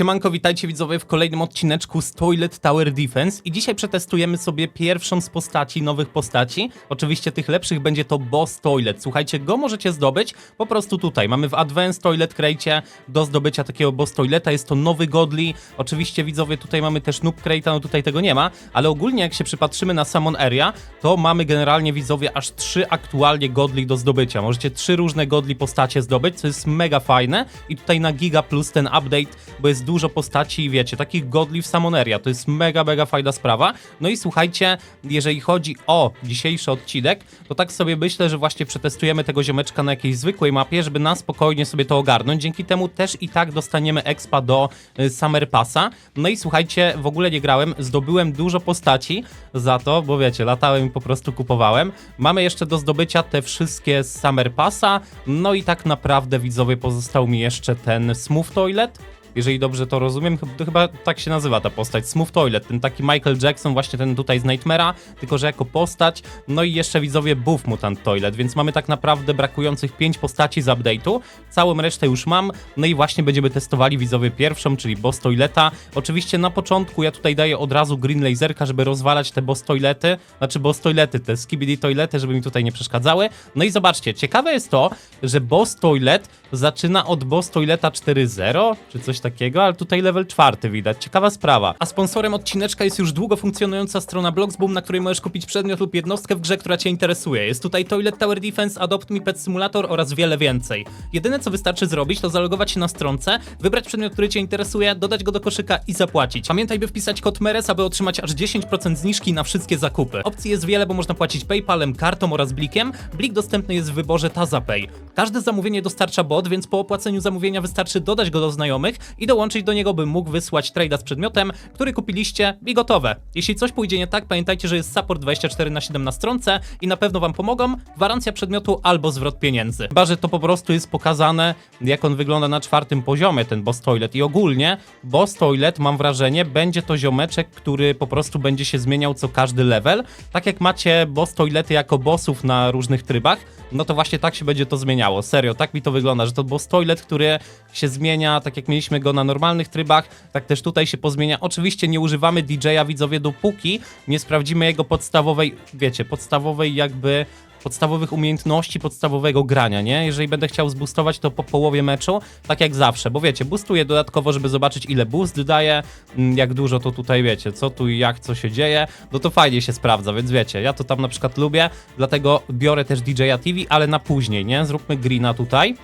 Siemanko, witajcie widzowie w kolejnym odcineczku z Toilet Tower Defense i dzisiaj przetestujemy sobie pierwszą z postaci, nowych postaci. Oczywiście tych lepszych będzie to Boss Toilet. Słuchajcie, go możecie zdobyć po prostu tutaj. Mamy w Advanced Toilet Crate do zdobycia takiego Boss Toileta, jest to nowy Godly. Oczywiście widzowie, tutaj mamy też Noob Crate'a, no tutaj tego nie ma, ale ogólnie jak się przypatrzymy na Summon Area, to mamy generalnie widzowie aż trzy aktualnie Godly do zdobycia. Możecie trzy różne Godly postacie zdobyć, co jest mega fajne i tutaj na Giga Plus ten update, bo jest dużo postaci wiecie, takich godli w Samoneria, to jest mega, mega fajna sprawa. No i słuchajcie, jeżeli chodzi o dzisiejszy odcinek, to tak sobie myślę, że właśnie przetestujemy tego ziomeczka na jakiejś zwykłej mapie, żeby na spokojnie sobie to ogarnąć. Dzięki temu też i tak dostaniemy expa do y, Summer Passa. No i słuchajcie, w ogóle nie grałem, zdobyłem dużo postaci za to, bo wiecie, latałem i po prostu kupowałem. Mamy jeszcze do zdobycia te wszystkie z Summer Passa, no i tak naprawdę widzowie pozostał mi jeszcze ten Smooth Toilet, jeżeli dobrze to rozumiem, to chyba tak się nazywa ta postać, Smooth Toilet, ten taki Michael Jackson, właśnie ten tutaj z Nightmare'a, tylko że jako postać, no i jeszcze widzowie Buff Mutant Toilet, więc mamy tak naprawdę brakujących 5 postaci z update'u, całą resztę już mam, no i właśnie będziemy testowali widzowie pierwszą, czyli Boss Toileta, oczywiście na początku ja tutaj daję od razu Green Laserka, żeby rozwalać te Boss Toilety, znaczy Boss Toilety, te Skibidi Toilety, żeby mi tutaj nie przeszkadzały, no i zobaczcie, ciekawe jest to, że Boss Toilet zaczyna od Boss Toileta 4.0, czy coś takiego, ale tutaj level czwarty widać. Ciekawa sprawa. A sponsorem odcineczka jest już długo funkcjonująca strona Bloxboom, na której możesz kupić przedmiot lub jednostkę w grze, która Cię interesuje. Jest tutaj Toilet Tower Defense, Adopt Me Pet Simulator oraz wiele więcej. Jedyne co wystarczy zrobić, to zalogować się na stronce, wybrać przedmiot, który Cię interesuje, dodać go do koszyka i zapłacić. Pamiętaj, by wpisać kod MERES, aby otrzymać aż 10% zniżki na wszystkie zakupy. Opcji jest wiele, bo można płacić PayPalem, kartą oraz blikiem. Blik dostępny jest w wyborze TazaPay. Każde zamówienie dostarcza bot, więc po opłaceniu zamówienia wystarczy dodać go do znajomych i dołączyć do niego, by mógł wysłać trade'a z przedmiotem, który kupiliście i gotowe. Jeśli coś pójdzie nie tak, pamiętajcie, że jest support 24 na 7 na stronce i na pewno wam pomogą. Gwarancja przedmiotu albo zwrot pieniędzy. Chyba, że to po prostu jest pokazane, jak on wygląda na czwartym poziomie, ten boss toilet. I ogólnie boss toilet, mam wrażenie, będzie to ziomeczek, który po prostu będzie się zmieniał co każdy level. Tak jak macie boss toilety jako bossów na różnych trybach, no to właśnie tak się będzie to zmieniało. Serio, tak mi to wygląda, że to boss toilet, który się zmienia, tak jak mieliśmy go na normalnych trybach, tak też tutaj się pozmienia. Oczywiście nie używamy DJ-a widzowie dopóki nie sprawdzimy jego podstawowej, wiecie, podstawowej jakby podstawowych umiejętności, podstawowego grania, nie? Jeżeli będę chciał zboostować to po połowie meczu, tak jak zawsze, bo wiecie, boostuję dodatkowo, żeby zobaczyć ile boost daje, mm, jak dużo to tutaj wiecie, co tu i jak, co się dzieje, no to fajnie się sprawdza, więc wiecie, ja to tam na przykład lubię, dlatego biorę też DJ-a TV, ale na później, nie? Zróbmy greena tutaj.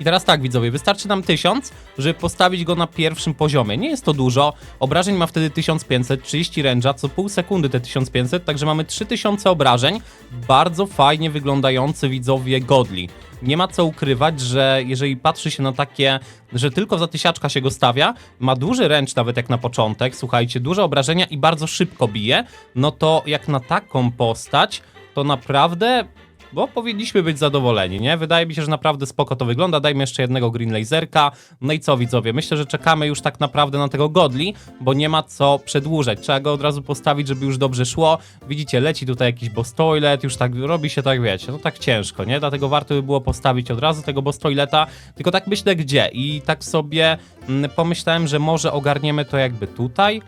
I teraz tak, widzowie, wystarczy nam 1000, żeby postawić go na pierwszym poziomie. Nie jest to dużo, obrażeń ma wtedy 1500, 30 ręża, co pół sekundy te 1500, także mamy 3000 obrażeń. Bardzo fajnie wyglądający widzowie godli. Nie ma co ukrywać, że jeżeli patrzy się na takie, że tylko za tysiaczka się go stawia, ma duży ręcz nawet jak na początek, słuchajcie, duże obrażenia i bardzo szybko bije, no to jak na taką postać, to naprawdę bo powinniśmy być zadowoleni, nie? Wydaje mi się, że naprawdę spoko to wygląda. Dajmy jeszcze jednego Green Laserka. No i co, widzowie? Myślę, że czekamy już tak naprawdę na tego Godli, bo nie ma co przedłużać. Trzeba go od razu postawić, żeby już dobrze szło. Widzicie, leci tutaj jakiś boss toilet, już tak robi się tak, wiecie, no tak ciężko, nie? Dlatego warto by było postawić od razu tego boss toileta. Tylko tak myślę gdzie i tak sobie mm, pomyślałem, że może ogarniemy to jakby tutaj.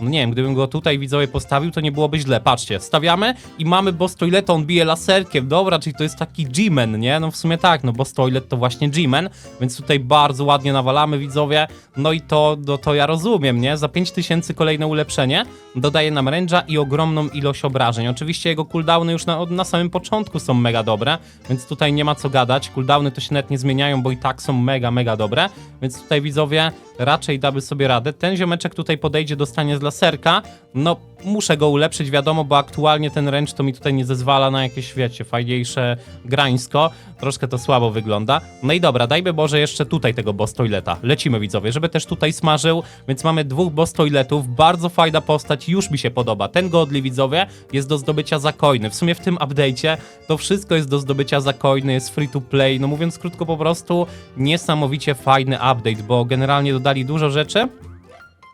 No nie wiem, gdybym go tutaj widzowie postawił, to nie byłoby źle. Patrzcie, stawiamy i mamy boss toileta, on bije laserkiem. Dobra, czyli to jest taki G-Man, nie? No w sumie tak, no boss toilet to właśnie G-Man, więc tutaj bardzo ładnie nawalamy widzowie. No i to, no to ja rozumiem, nie? Za 5000 kolejne ulepszenie dodaje nam range'a i ogromną ilość obrażeń. Oczywiście jego cooldowny już na, na samym początku są mega dobre, więc tutaj nie ma co gadać. Cooldowny to się nawet nie zmieniają, bo i tak są mega, mega dobre, więc tutaj widzowie raczej damy sobie radę. Ten ziomeczek tutaj podejdzie, dostanie z laserka. No, muszę go ulepszyć, wiadomo, bo aktualnie ten ręcz to mi tutaj nie zezwala na jakieś, wiecie, fajniejsze grańsko. Troszkę to słabo wygląda. No i dobra, dajmy Boże jeszcze tutaj tego boss toileta. Lecimy widzowie, żeby też tutaj smażył, więc mamy dwóch boss toiletów. Bardzo fajna postać, już mi się podoba. Ten godly widzowie jest do zdobycia za coiny. W sumie w tym update'cie to wszystko jest do zdobycia za coiny, jest free to play. No mówiąc krótko po prostu, niesamowicie fajny update, bo generalnie dodali dużo rzeczy,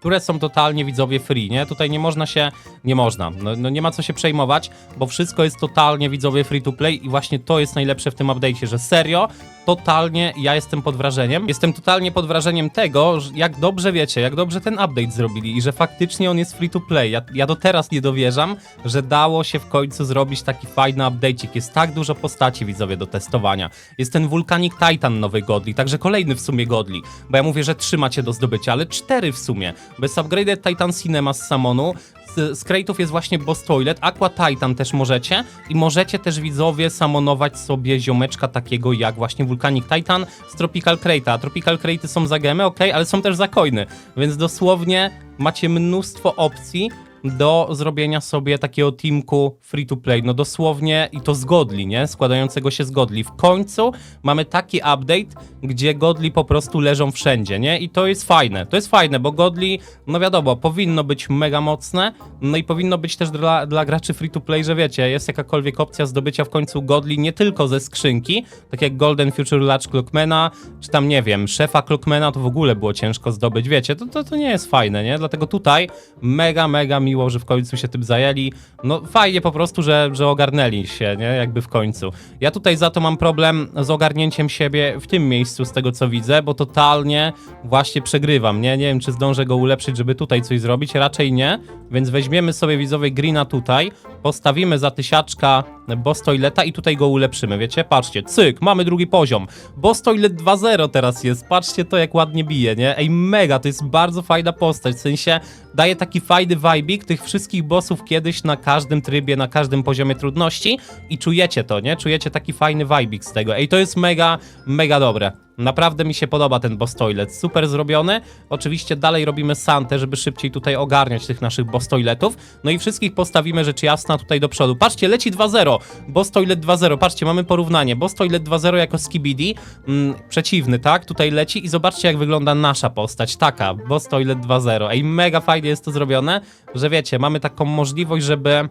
które są totalnie widzowie free, nie? Tutaj nie można się, nie można, no, no nie ma co się przejmować, bo wszystko jest totalnie widzowie free to play i właśnie to jest najlepsze w tym update'cie, że serio, totalnie, ja jestem pod wrażeniem. Jestem totalnie pod wrażeniem tego, jak dobrze wiecie, jak dobrze ten update zrobili i że faktycznie on jest free to play. Ja, ja do teraz nie dowierzam, że dało się w końcu zrobić taki fajny update'ik. Jest tak dużo postaci, widzowie, do testowania. Jest ten Vulcanic Titan nowy godli, także kolejny w sumie godli, bo ja mówię, że trzy macie do zdobycia, ale cztery w sumie. Bez Upgraded Titan Cinema z Samonu, z, crate'ów jest właśnie Boss Toilet, Aqua Titan też możecie. I możecie też widzowie samonować sobie ziomeczka takiego jak właśnie Vulcanic Titan z Tropical Crate'a. Tropical Crate'y są za gemy, ok, ale są też za coiny, więc dosłownie macie mnóstwo opcji do zrobienia sobie takiego teamku free to play. No dosłownie i to z godli, nie? Składającego się z godli. W końcu mamy taki update, gdzie godli po prostu leżą wszędzie, nie? I to jest fajne. To jest fajne, bo godli, no wiadomo, powinno być mega mocne, no i powinno być też dla, dla graczy free to play, że wiecie, jest jakakolwiek opcja zdobycia w końcu godli nie tylko ze skrzynki, tak jak Golden Future Latch Clockmana, czy tam nie wiem, szefa Clockmana to w ogóle było ciężko zdobyć, wiecie, to, to, to nie jest fajne, nie? Dlatego tutaj mega, mega miło, że w końcu się tym zajęli. No fajnie po prostu, że, że ogarnęli się, nie? Jakby w końcu. Ja tutaj za to mam problem z ogarnięciem siebie w tym miejscu, z tego co widzę, bo totalnie właśnie przegrywam, nie? Nie wiem, czy zdążę go ulepszyć, żeby tutaj coś zrobić, raczej nie, więc weźmiemy sobie widzowie Greena tutaj, postawimy za tysiaczka boss toileta i tutaj go ulepszymy, wiecie? Patrzcie, cyk, mamy drugi poziom. Boss toilet 2.0 teraz jest, patrzcie to jak ładnie bije, nie? Ej, mega, to jest bardzo fajna postać, w sensie daje taki fajny vibik tych wszystkich bossów kiedyś na każdym trybie, na każdym poziomie trudności i czujecie to, nie? Czujecie taki fajny vibik z tego. Ej, to jest mega, mega dobre. Naprawdę mi się podoba ten boss toilet, super zrobiony. Oczywiście dalej robimy santę, żeby szybciej tutaj ogarniać tych naszych boss toiletów. No i wszystkich postawimy rzecz jasna tutaj do przodu. Patrzcie, leci 2-0, boss toilet 2-0, patrzcie, mamy porównanie. Boss toilet 2-0 jako skibidi, mm, przeciwny, tak? Tutaj leci i zobaczcie jak wygląda nasza postać, taka, boss toilet 2-0. Ej, mega fajnie jest to zrobione, że wiecie, mamy taką możliwość, żeby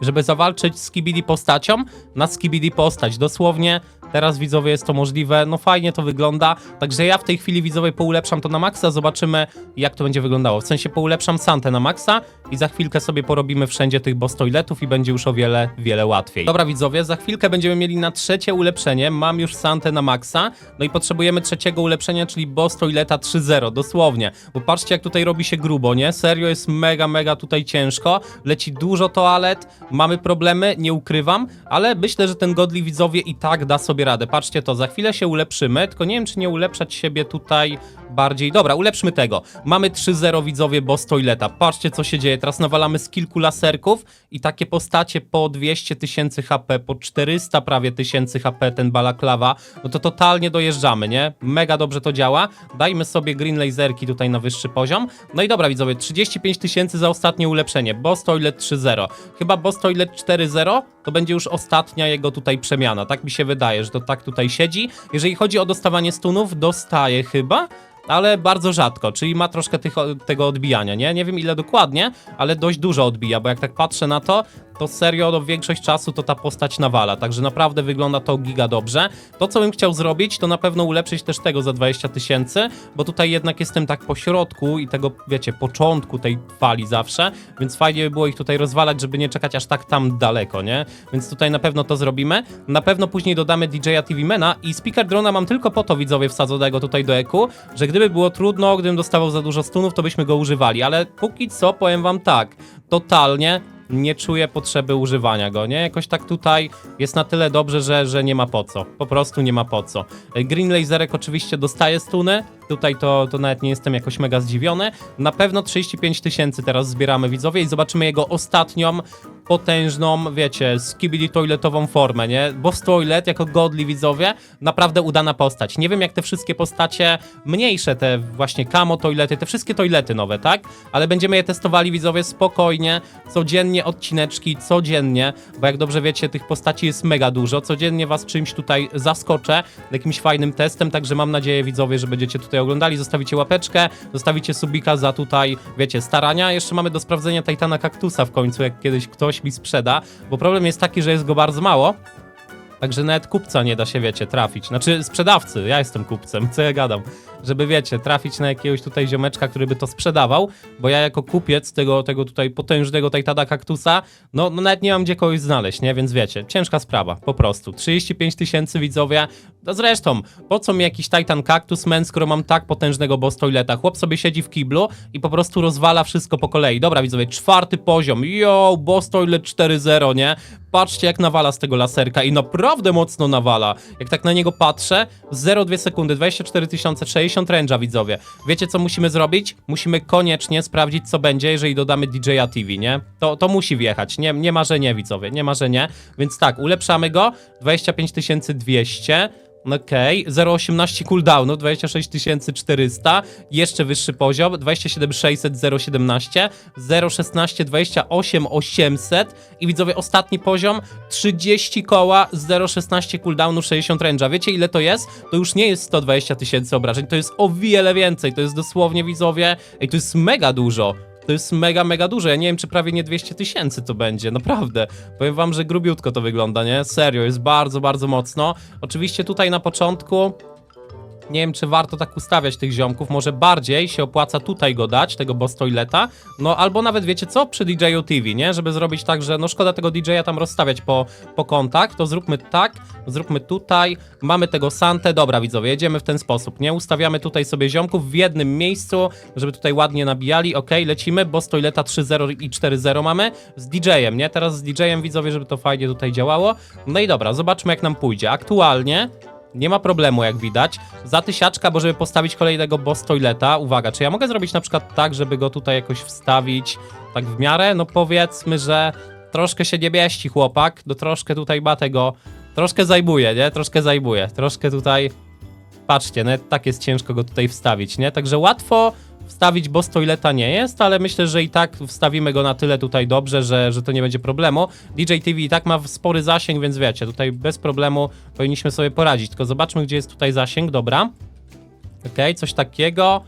żeby zawalczyć z Skibidi postacią na Skibidi postać. Dosłownie teraz widzowie jest to możliwe. No fajnie to wygląda. Także ja w tej chwili widzowie poulepszam to na maksa, zobaczymy jak to będzie wyglądało. W sensie poulepszam Santę na maksa i za chwilkę sobie porobimy wszędzie tych boss toiletów i będzie już o wiele, wiele łatwiej. Dobra widzowie, za chwilkę będziemy mieli na trzecie ulepszenie. Mam już Santę na maksa. No i potrzebujemy trzeciego ulepszenia, czyli boss toileta 3.0, dosłownie. Bo patrzcie jak tutaj robi się grubo, nie? Serio jest mega, mega tutaj ciężko. Leci dużo toalet, mamy problemy, nie ukrywam, ale myślę, że ten godli widzowie i tak da sobie radę. Patrzcie to, za chwilę się ulepszymy, tylko nie wiem, czy nie ulepszać siebie tutaj bardziej. Dobra, ulepszmy tego. Mamy 3-0 widzowie boss toileta. Patrzcie, co się dzieje. Teraz nawalamy z kilku laserków i takie postacie po 200 tysięcy HP, po 400 prawie tysięcy HP ten balaklawa, no to totalnie dojeżdżamy, nie? Mega dobrze to działa. Dajmy sobie green laserki tutaj na wyższy poziom. No i dobra widzowie, 35 tysięcy za ostatnie ulepszenie. Boss toilet 3-0. Chyba boss toilet 4-0 to będzie już ostatnia jego tutaj przemiana. Tak mi się wydaje, że to tak tutaj siedzi. Jeżeli chodzi o dostawanie stunów, dostaje chyba ale bardzo rzadko, czyli ma troszkę tych, tego odbijania, nie? Nie wiem ile dokładnie, ale dość dużo odbija, bo jak tak patrzę na to, to serio no, większość czasu to ta postać nawala, także naprawdę wygląda to giga dobrze. To, co bym chciał zrobić, to na pewno ulepszyć też tego za 20 tysięcy, bo tutaj jednak jestem tak po środku i tego, wiecie, początku tej fali zawsze, więc fajnie by było ich tutaj rozwalać, żeby nie czekać aż tak tam daleko, nie? Więc tutaj na pewno to zrobimy. Na pewno później dodamy DJ-a TV Mena i speaker drona mam tylko po to, widzowie, wsadzonego tutaj do eku, że gdyby było trudno, gdybym dostawał za dużo stunów, to byśmy go używali, ale póki co powiem wam tak, totalnie nie czuję potrzeby używania go, nie? Jakoś tak tutaj jest na tyle dobrze, że, że nie ma po co. Po prostu nie ma po co. Green Laserek oczywiście dostaje stuny, tutaj to, to nawet nie jestem jakoś mega zdziwiony. Na pewno 35 tysięcy teraz zbieramy widzowie i zobaczymy jego ostatnią potężną, wiecie, skibidi toiletową formę, nie? Boss Toilet jako godli widzowie, naprawdę udana postać. Nie wiem jak te wszystkie postacie mniejsze, te właśnie kamo toilety, te wszystkie toilety nowe, tak? Ale będziemy je testowali widzowie spokojnie, codziennie odcineczki, codziennie, bo jak dobrze wiecie, tych postaci jest mega dużo, codziennie was czymś tutaj zaskoczę, jakimś fajnym testem, także mam nadzieję widzowie, że będziecie tutaj oglądali, zostawicie łapeczkę, zostawicie subika za tutaj, wiecie, starania. Jeszcze mamy do sprawdzenia Titana Kaktusa w końcu, jak kiedyś ktoś mi sprzeda, bo problem jest taki, że jest go bardzo mało. Także nawet kupca nie da się, wiecie, trafić. Znaczy sprzedawcy, ja jestem kupcem, co ja gadam. Żeby, wiecie, trafić na jakiegoś tutaj ziomeczka, który by to sprzedawał, bo ja jako kupiec tego, tego tutaj potężnego Titana kaktusa, no, no nawet nie mam gdzie kogoś znaleźć, nie? Więc wiecie, ciężka sprawa, po prostu. 35 tysięcy widzowie, no zresztą, po co mi jakiś Titan kaktus, men, skoro mam tak potężnego boss toileta? Chłop sobie siedzi w kiblu i po prostu rozwala wszystko po kolei. Dobra, widzowie, czwarty poziom, yo, boss toilet 4.0, nie? Patrzcie jak nawala z tego laserka i naprawdę mocno nawala. Jak tak na niego patrzę, 0,2 sekundy, 24 tysiące, 60 range'a widzowie. Wiecie co musimy zrobić? Musimy koniecznie sprawdzić co będzie, jeżeli dodamy DJ-a TV, nie? To, to musi wjechać, nie, nie ma, że nie widzowie, nie ma, że nie. Więc tak, ulepszamy go, 25 200, Okej, 0,18 cooldownu, 26400, jeszcze wyższy poziom, 27600, 0,17, 0,16, 28800 i widzowie ostatni poziom, 30 koła, 0,16 cooldownu, 60 range'a. Wiecie ile to jest? To już nie jest 120 tysięcy obrażeń, to jest o wiele więcej, to jest dosłownie widzowie, ej to jest mega dużo. To jest mega, mega dużo. Ja nie wiem, czy prawie nie 200 tysięcy to będzie, naprawdę. Powiem wam, że grubiutko to wygląda, nie? Serio, jest bardzo, bardzo mocno. Oczywiście tutaj na początku nie wiem, czy warto tak ustawiać tych ziomków. Może bardziej się opłaca tutaj go dać, tego boss toileta. No albo nawet wiecie co? Przy DJu TV, nie? Żeby zrobić tak, że no szkoda tego DJ-a tam rozstawiać po, po kątach. To zróbmy tak, zróbmy tutaj. Mamy tego Santę. Dobra, widzowie, jedziemy w ten sposób, nie? Ustawiamy tutaj sobie ziomków w jednym miejscu, żeby tutaj ładnie nabijali. Ok, lecimy. Boss toileta 3.0 i 4.0 mamy. Z DJ-em, nie? Teraz z DJ-em, widzowie, żeby to fajnie tutaj działało. No i dobra, zobaczmy jak nam pójdzie. Aktualnie nie ma problemu, jak widać. Za tysiaczka, bo żeby postawić kolejnego boss toileta, uwaga, czy ja mogę zrobić na przykład tak, żeby go tutaj jakoś wstawić tak w miarę? No powiedzmy, że troszkę się nie mieści chłopak, no troszkę tutaj ma tego, troszkę zajmuje, nie? Troszkę zajmuje, troszkę tutaj, patrzcie, nawet tak jest ciężko go tutaj wstawić, nie? Także łatwo wstawić boss toileta nie jest, ale myślę, że i tak wstawimy go na tyle tutaj dobrze, że, że to nie będzie problemu. DJ TV i tak ma spory zasięg, więc wiecie, tutaj bez problemu powinniśmy sobie poradzić. Tylko zobaczmy, gdzie jest tutaj zasięg, dobra. Okej, coś takiego.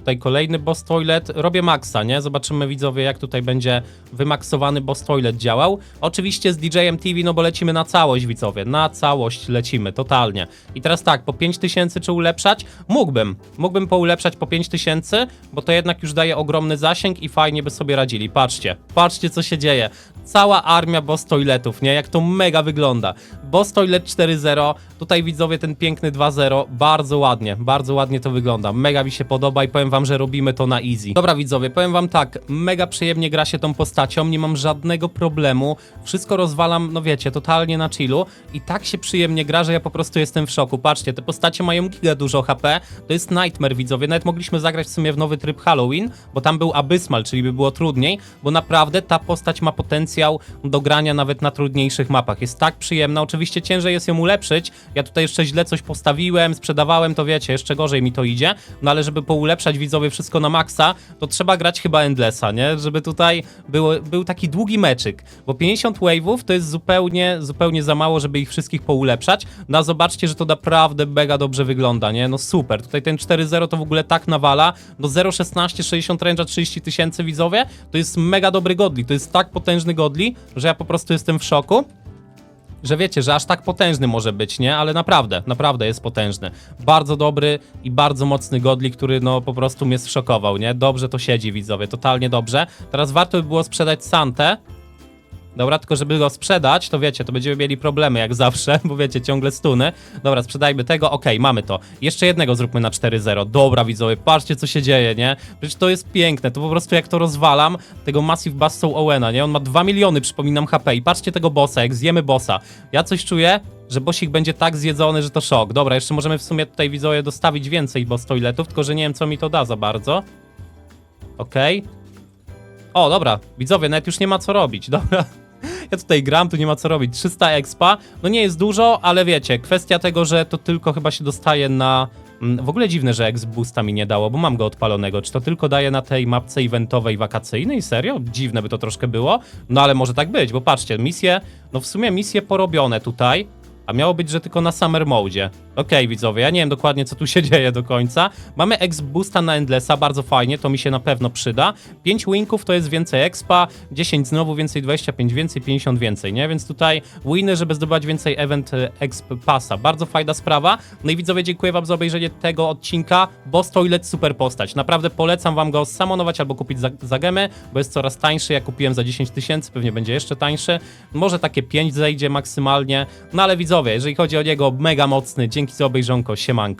Tutaj kolejny boss toilet. Robię maksa, nie? Zobaczymy widzowie, jak tutaj będzie wymaksowany boss toilet działał. Oczywiście z DJ-em TV, no bo lecimy na całość, widzowie. Na całość lecimy, totalnie. I teraz tak, po 5000 czy ulepszać? Mógłbym. Mógłbym poulepszać po 5000, bo to jednak już daje ogromny zasięg i fajnie by sobie radzili. Patrzcie, patrzcie co się dzieje. Cała armia boss toiletów, nie? Jak to mega wygląda. Boss toilet 4.0, tutaj widzowie ten piękny 2.0, bardzo ładnie, bardzo ładnie to wygląda. Mega mi się podoba i powiem wam, że robimy to na easy. Dobra widzowie, powiem wam tak, mega przyjemnie gra się tą postacią, nie mam żadnego problemu, wszystko rozwalam, no wiecie, totalnie na chillu i tak się przyjemnie gra, że ja po prostu jestem w szoku. Patrzcie, te postacie mają giga dużo HP, to jest Nightmare widzowie, nawet mogliśmy zagrać w sumie w nowy tryb Halloween, bo tam był Abyssmal, czyli by było trudniej, bo naprawdę ta postać ma potencjał do grania nawet na trudniejszych mapach. Jest tak przyjemna, oczywiście ciężej jest ją ulepszyć. Ja tutaj jeszcze źle coś postawiłem, sprzedawałem, to wiecie, jeszcze gorzej mi to idzie. No ale żeby poulepszać widzowie wszystko na maksa, to trzeba grać chyba Endlessa, nie? Żeby tutaj był, był taki długi meczyk, bo 50 wave'ów to jest zupełnie, zupełnie za mało, żeby ich wszystkich poulepszać. No a zobaczcie, że to naprawdę mega dobrze wygląda, nie? No super, tutaj ten 4.0 to w ogóle tak nawala, no 0.16, 60 range'a, 30 tysięcy widzowie, to jest mega dobry godli, to jest tak potężny godli, że ja po prostu jestem w szoku. Że wiecie, że aż tak potężny może być, nie? Ale naprawdę, naprawdę jest potężny. Bardzo dobry i bardzo mocny godli, który no po prostu mnie zszokował, nie? Dobrze to siedzi, widzowie, totalnie dobrze. Teraz warto by było sprzedać Santę. Dobra, tylko żeby go sprzedać, to wiecie, to będziemy mieli problemy jak zawsze, bo wiecie, ciągle stuny. Dobra, sprzedajmy tego, okej, mamy to. Jeszcze jednego zróbmy na 4-0. Dobra, widzowie, patrzcie co się dzieje, nie? Przecież to jest piękne, to po prostu jak to rozwalam, tego Massive Bustą Owena, nie? On ma 2 miliony, przypominam, HP i patrzcie tego bossa, jak zjemy bossa. Ja coś czuję, że bossik będzie tak zjedzony, że to szok. Dobra, jeszcze możemy w sumie tutaj, widzowie, dostawić więcej boss toiletów, tylko że nie wiem, co mi to da za bardzo. Okej. O, dobra, widzowie, nawet już nie ma co robić, dobra. Ja tutaj gram, tu nie ma co robić. 300 expa, no nie jest dużo, ale wiecie, kwestia tego, że to tylko chyba się dostaje na... mm, W ogóle dziwne, że Ex Boosta mi nie dało, bo mam go odpalonego. Czy to tylko daje na tej mapce eventowej wakacyjnej? Serio? Dziwne by to troszkę było. No ale może tak być, bo patrzcie, misje, no w sumie misje porobione tutaj, A miało być, że tylko na Summer Mode. Okej, widzowie, ja nie wiem dokładnie, co tu się dzieje do końca. Mamy X Boosta na Endlessa, bardzo fajnie, to mi się na pewno przyda. 5 winków to jest więcej expa, 10 znowu więcej, 25 więcej, 50 więcej, nie? Więc tutaj winy, żeby zdobywać więcej event e, exp passa. Bardzo fajna sprawa. No i widzowie, dziękuję wam za obejrzenie tego odcinka. Boss Toilet super postać. Naprawdę polecam wam go samonować albo kupić za, za gemę, bo jest coraz tańszy. Ja kupiłem za 10 tysięcy, pewnie będzie jeszcze tańszy. Może takie 5 zejdzie maksymalnie. No ale widzowie, jeżeli chodzi o niego, mega mocny. Dzięki za obejrzonko, siemanko.